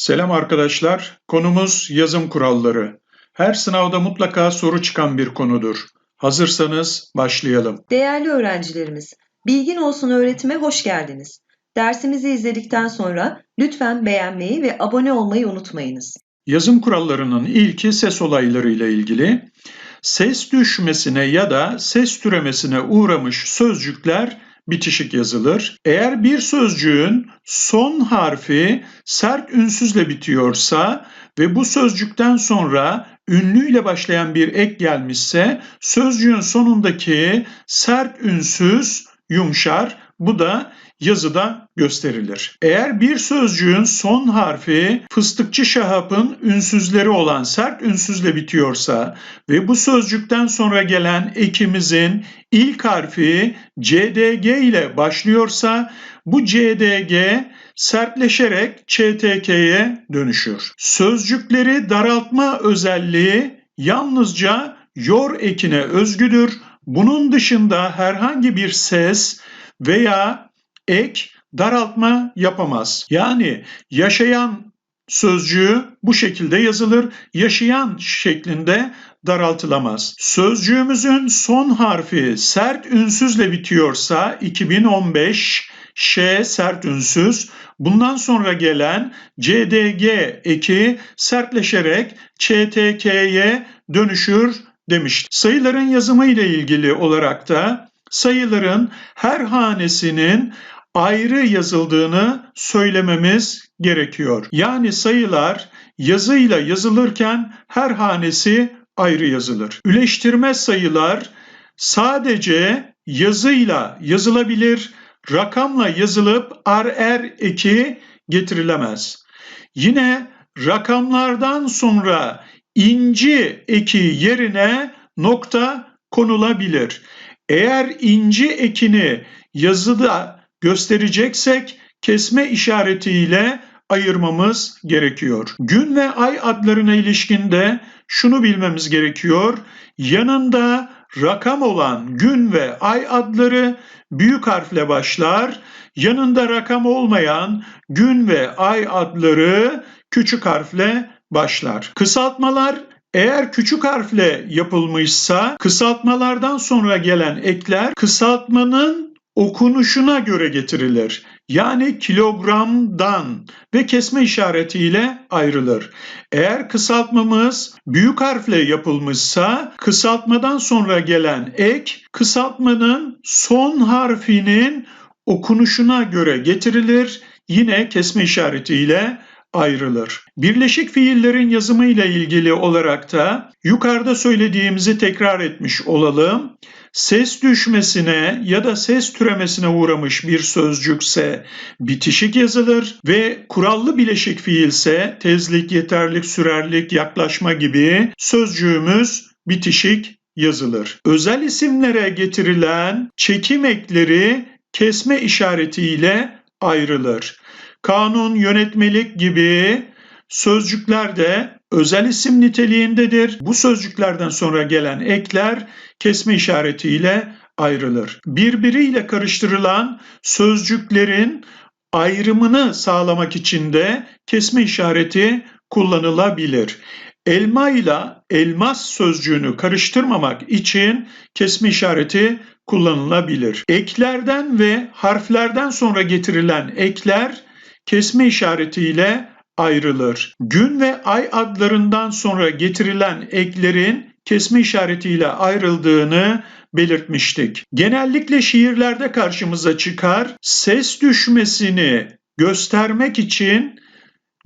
Selam arkadaşlar. Konumuz yazım kuralları. Her sınavda mutlaka soru çıkan bir konudur. Hazırsanız başlayalım. Değerli öğrencilerimiz, Bilgin Olsun öğretime hoş geldiniz. Dersimizi izledikten sonra lütfen beğenmeyi ve abone olmayı unutmayınız. Yazım kurallarının ilki ses olayları ile ilgili. Ses düşmesine ya da ses türemesine uğramış sözcükler bitişik yazılır. Eğer bir sözcüğün son harfi sert ünsüzle bitiyorsa ve bu sözcükten sonra ünlüyle başlayan bir ek gelmişse sözcüğün sonundaki sert ünsüz yumuşar. Bu da yazıda gösterilir. Eğer bir sözcüğün son harfi fıstıkçı şahapın ünsüzleri olan sert ünsüzle bitiyorsa ve bu sözcükten sonra gelen ekimizin ilk harfi CDG ile başlıyorsa bu CDG sertleşerek ÇTK'ye dönüşür. Sözcükleri daraltma özelliği yalnızca yor ekine özgüdür. Bunun dışında herhangi bir ses veya ek daraltma yapamaz. Yani yaşayan sözcüğü bu şekilde yazılır. Yaşayan şeklinde daraltılamaz. Sözcüğümüzün son harfi sert ünsüzle bitiyorsa 2015 Ş sert ünsüz. Bundan sonra gelen CDG eki sertleşerek ÇTK'ye dönüşür demişti. Sayıların yazımı ile ilgili olarak da sayıların her hanesinin ayrı yazıldığını söylememiz gerekiyor. Yani sayılar yazıyla yazılırken her hanesi ayrı yazılır. Üleştirme sayılar sadece yazıyla yazılabilir, rakamla yazılıp RR eki getirilemez. Yine rakamlardan sonra inci eki yerine nokta konulabilir. Eğer inci ekini yazıda göstereceksek kesme işaretiyle ayırmamız gerekiyor. Gün ve ay adlarına ilişkinde şunu bilmemiz gerekiyor. Yanında rakam olan gün ve ay adları büyük harfle başlar. Yanında rakam olmayan gün ve ay adları küçük harfle başlar. Kısaltmalar eğer küçük harfle yapılmışsa kısaltmalardan sonra gelen ekler kısaltmanın okunuşuna göre getirilir. Yani kilogramdan ve kesme işaretiyle ayrılır. Eğer kısaltmamız büyük harfle yapılmışsa kısaltmadan sonra gelen ek kısaltmanın son harfinin okunuşuna göre getirilir. Yine kesme işaretiyle ayrılır. Birleşik fiillerin yazımı ile ilgili olarak da yukarıda söylediğimizi tekrar etmiş olalım. Ses düşmesine ya da ses türemesine uğramış bir sözcükse bitişik yazılır ve kurallı bileşik fiilse tezlik, yeterlik, sürerlik, yaklaşma gibi sözcüğümüz bitişik yazılır. Özel isimlere getirilen çekim ekleri kesme işaretiyle ayrılır. Kanun, yönetmelik gibi sözcükler de özel isim niteliğindedir. Bu sözcüklerden sonra gelen ekler kesme işaretiyle ayrılır. Birbiriyle karıştırılan sözcüklerin ayrımını sağlamak için de kesme işareti kullanılabilir. Elma ile elmas sözcüğünü karıştırmamak için kesme işareti kullanılabilir. Eklerden ve harflerden sonra getirilen ekler kesme işaretiyle ayrılır. Gün ve ay adlarından sonra getirilen eklerin kesme işaretiyle ayrıldığını belirtmiştik. Genellikle şiirlerde karşımıza çıkar. Ses düşmesini göstermek için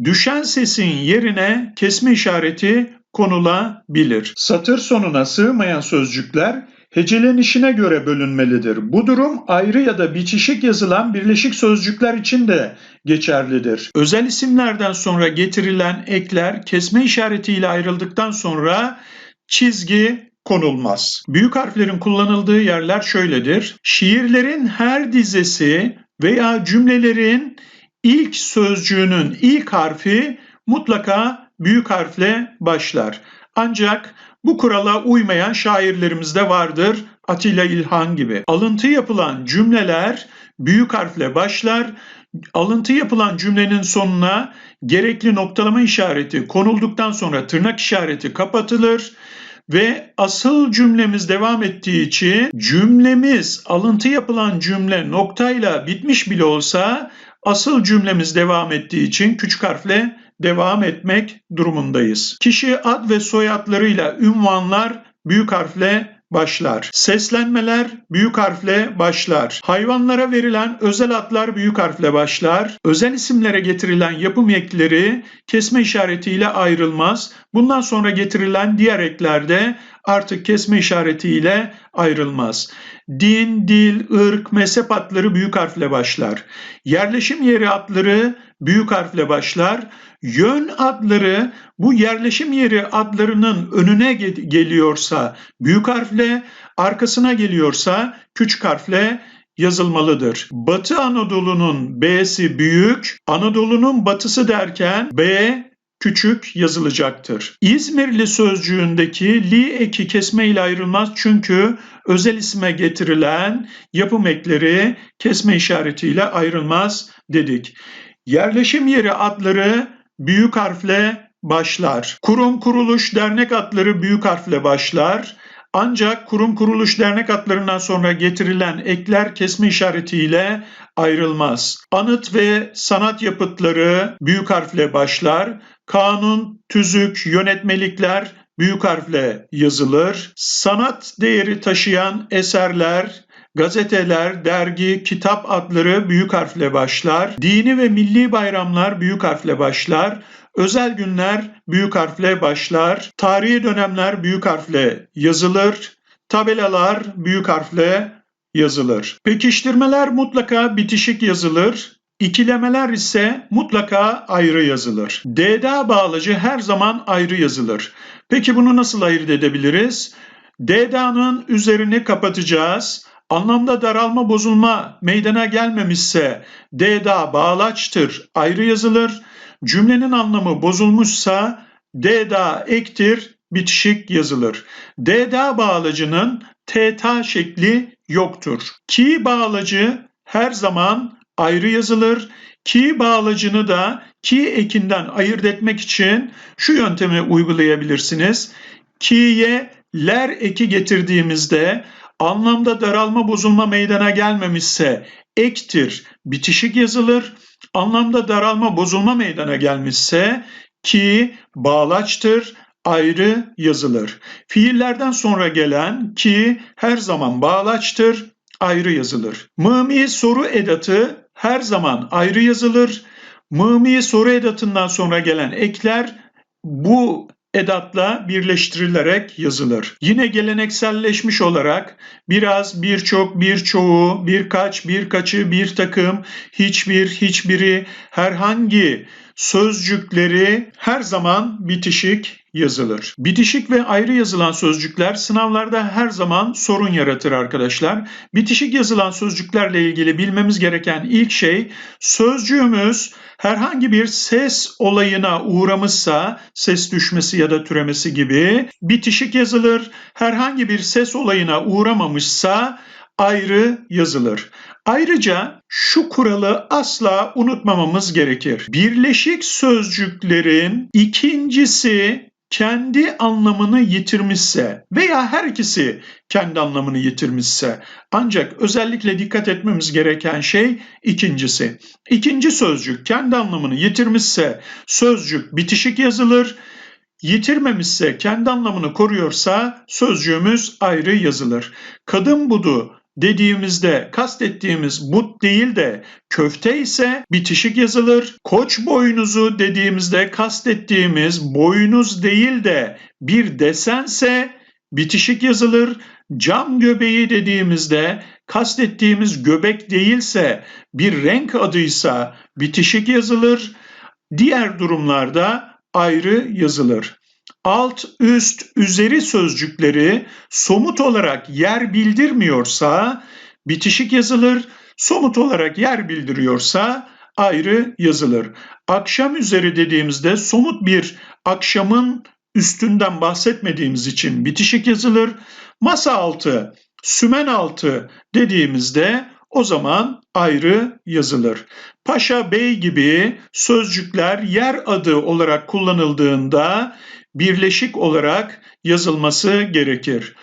düşen sesin yerine kesme işareti konulabilir. Satır sonuna sığmayan sözcükler hecelenişine göre bölünmelidir. Bu durum ayrı ya da bitişik yazılan birleşik sözcükler için de geçerlidir. Özel isimlerden sonra getirilen ekler kesme işaretiyle ayrıldıktan sonra çizgi konulmaz. Büyük harflerin kullanıldığı yerler şöyledir. Şiirlerin her dizesi veya cümlelerin ilk sözcüğünün ilk harfi mutlaka büyük harfle başlar. Ancak bu kurala uymayan şairlerimiz de vardır. Atilla İlhan gibi. Alıntı yapılan cümleler büyük harfle başlar. alıntı yapılan cümlenin sonuna gerekli noktalama işareti konulduktan sonra tırnak işareti kapatılır ve asıl cümlemiz devam ettiği için cümlemiz alıntı yapılan cümle noktayla bitmiş bile olsa asıl cümlemiz devam ettiği için küçük harfle devam etmek durumundayız. Kişi ad ve soyadlarıyla ünvanlar büyük harfle başlar. Seslenmeler büyük harfle başlar. Hayvanlara verilen özel adlar büyük harfle başlar. Özel isimlere getirilen yapım ekleri kesme işaretiyle ayrılmaz. Bundan sonra getirilen diğer eklerde artık kesme işaretiyle ayrılmaz. Din, dil, ırk, mezhep adları büyük harfle başlar. Yerleşim yeri adları büyük harfle başlar. Yön adları bu yerleşim yeri adlarının önüne geliyorsa büyük harfle, arkasına geliyorsa küçük harfle yazılmalıdır. Batı Anadolu'nun B'si büyük, Anadolu'nun batısı derken B küçük yazılacaktır. İzmirli sözcüğündeki li eki kesme ile ayrılmaz çünkü özel isme getirilen yapım ekleri kesme işaretiyle ayrılmaz dedik. Yerleşim yeri adları büyük harfle başlar. Kurum, kuruluş, dernek adları büyük harfle başlar. Ancak kurum, kuruluş, dernek adlarından sonra getirilen ekler kesme işaretiyle ayrılmaz. Anıt ve sanat yapıtları büyük harfle başlar. Kanun, tüzük, yönetmelikler büyük harfle yazılır. Sanat değeri taşıyan eserler, gazeteler, dergi, kitap adları büyük harfle başlar. Dini ve milli bayramlar büyük harfle başlar. Özel günler büyük harfle başlar. Tarihi dönemler büyük harfle yazılır. Tabelalar büyük harfle yazılır. Pekiştirmeler mutlaka bitişik yazılır. İkilemeler ise mutlaka ayrı yazılır. DDA bağlacı her zaman ayrı yazılır. Peki bunu nasıl ayırt edebiliriz? DDA'nın üzerini kapatacağız. Anlamda daralma bozulma meydana gelmemişse DDA bağlaçtır ayrı yazılır. Cümlenin anlamı bozulmuşsa DDA ektir bitişik yazılır. DDA bağlacının TTA şekli yoktur. Ki bağlacı her zaman ayrı yazılır. Ki bağlacını da ki ekinden ayırt etmek için şu yöntemi uygulayabilirsiniz. Ki'ye ler eki getirdiğimizde anlamda daralma bozulma meydana gelmemişse ektir bitişik yazılır. Anlamda daralma bozulma meydana gelmişse ki bağlaçtır ayrı yazılır. Fiillerden sonra gelen ki her zaman bağlaçtır ayrı yazılır. Mımi soru edatı her zaman ayrı yazılır. Mımi soru edatından sonra gelen ekler bu edatla birleştirilerek yazılır. Yine gelenekselleşmiş olarak biraz, birçok, birçoğu, birkaç, birkaçı, bir takım, hiçbir, hiçbiri, herhangi sözcükleri her zaman bitişik yazılır. Bitişik ve ayrı yazılan sözcükler sınavlarda her zaman sorun yaratır arkadaşlar. Bitişik yazılan sözcüklerle ilgili bilmemiz gereken ilk şey sözcüğümüz herhangi bir ses olayına uğramışsa ses düşmesi ya da türemesi gibi bitişik yazılır. Herhangi bir ses olayına uğramamışsa ayrı yazılır. Ayrıca şu kuralı asla unutmamamız gerekir. Birleşik sözcüklerin ikincisi kendi anlamını yitirmişse veya her ikisi kendi anlamını yitirmişse ancak özellikle dikkat etmemiz gereken şey ikincisi. İkinci sözcük kendi anlamını yitirmişse sözcük bitişik yazılır. Yitirmemişse kendi anlamını koruyorsa sözcüğümüz ayrı yazılır. Kadın budu dediğimizde kastettiğimiz but değil de köfte ise bitişik yazılır. Koç boynuzu dediğimizde kastettiğimiz boynuz değil de bir desense bitişik yazılır. Cam göbeği dediğimizde kastettiğimiz göbek değilse bir renk adıysa bitişik yazılır. Diğer durumlarda ayrı yazılır alt, üst, üzeri sözcükleri somut olarak yer bildirmiyorsa bitişik yazılır, somut olarak yer bildiriyorsa ayrı yazılır. Akşam üzeri dediğimizde somut bir akşamın üstünden bahsetmediğimiz için bitişik yazılır. Masa altı, sümen altı dediğimizde o zaman ayrı yazılır. Paşa bey gibi sözcükler yer adı olarak kullanıldığında birleşik olarak yazılması gerekir.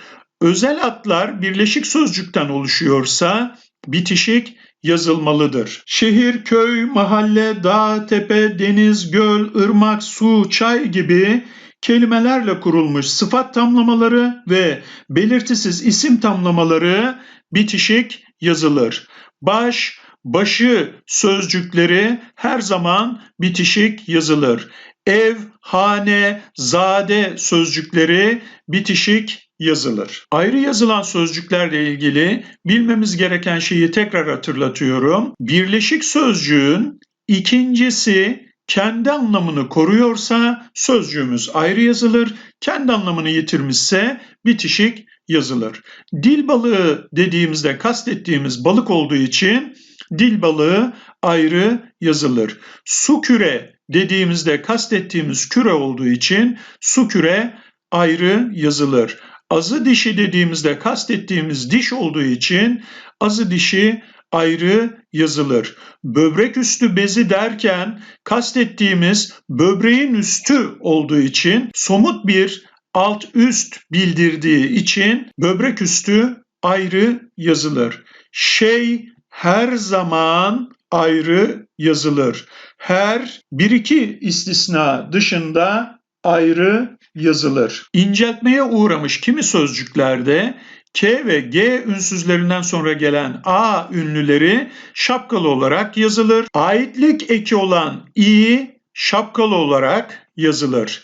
Özel adlar birleşik sözcükten oluşuyorsa bitişik yazılmalıdır. Şehir, köy, mahalle, dağ, tepe, deniz, göl, ırmak, su, çay gibi kelimelerle kurulmuş sıfat tamlamaları ve belirtisiz isim tamlamaları bitişik yazılır. Baş, başı sözcükleri her zaman bitişik yazılır. Ev, hane, zade sözcükleri bitişik yazılır. Ayrı yazılan sözcüklerle ilgili bilmemiz gereken şeyi tekrar hatırlatıyorum. Birleşik sözcüğün ikincisi kendi anlamını koruyorsa sözcüğümüz ayrı yazılır. Kendi anlamını yitirmişse bitişik yazılır. Dil balığı dediğimizde kastettiğimiz balık olduğu için dil balığı ayrı yazılır. Su küre dediğimizde kastettiğimiz küre olduğu için su küre ayrı yazılır. Azı dişi dediğimizde kastettiğimiz diş olduğu için azı dişi ayrı yazılır. Böbrek üstü bezi derken kastettiğimiz böbreğin üstü olduğu için somut bir alt üst bildirdiği için böbrek üstü ayrı yazılır. Şey her zaman ayrı yazılır. Her bir iki istisna dışında ayrı yazılır. İnceltmeye uğramış kimi sözcüklerde K ve G ünsüzlerinden sonra gelen A ünlüleri şapkalı olarak yazılır. Aitlik eki olan İ şapkalı olarak yazılır.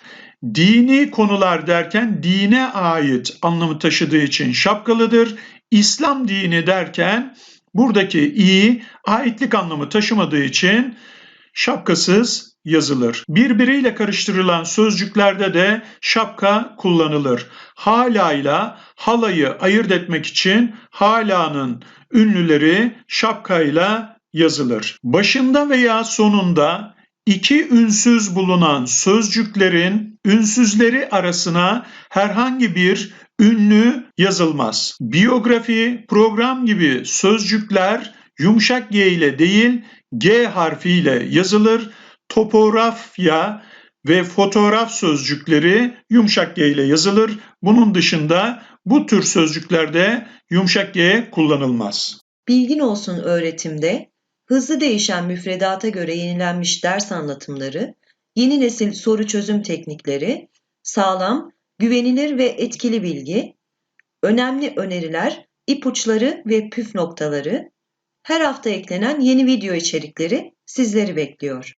Dini konular derken dine ait anlamı taşıdığı için şapkalıdır. İslam dini derken buradaki i aitlik anlamı taşımadığı için şapkasız yazılır. Birbiriyle karıştırılan sözcüklerde de şapka kullanılır. Hala ile halayı ayırt etmek için halanın ünlüleri şapkayla yazılır. Başında veya sonunda iki ünsüz bulunan sözcüklerin ünsüzleri arasına herhangi bir ünlü yazılmaz. Biyografi, program gibi sözcükler yumuşak G ile değil G harfiyle yazılır. Topografya ve fotoğraf sözcükleri yumuşak G ile yazılır. Bunun dışında bu tür sözcüklerde yumuşak G kullanılmaz. Bilgin olsun öğretimde hızlı değişen müfredata göre yenilenmiş ders anlatımları, yeni nesil soru çözüm teknikleri, sağlam, güvenilir ve etkili bilgi, önemli öneriler, ipuçları ve püf noktaları, her hafta eklenen yeni video içerikleri sizleri bekliyor.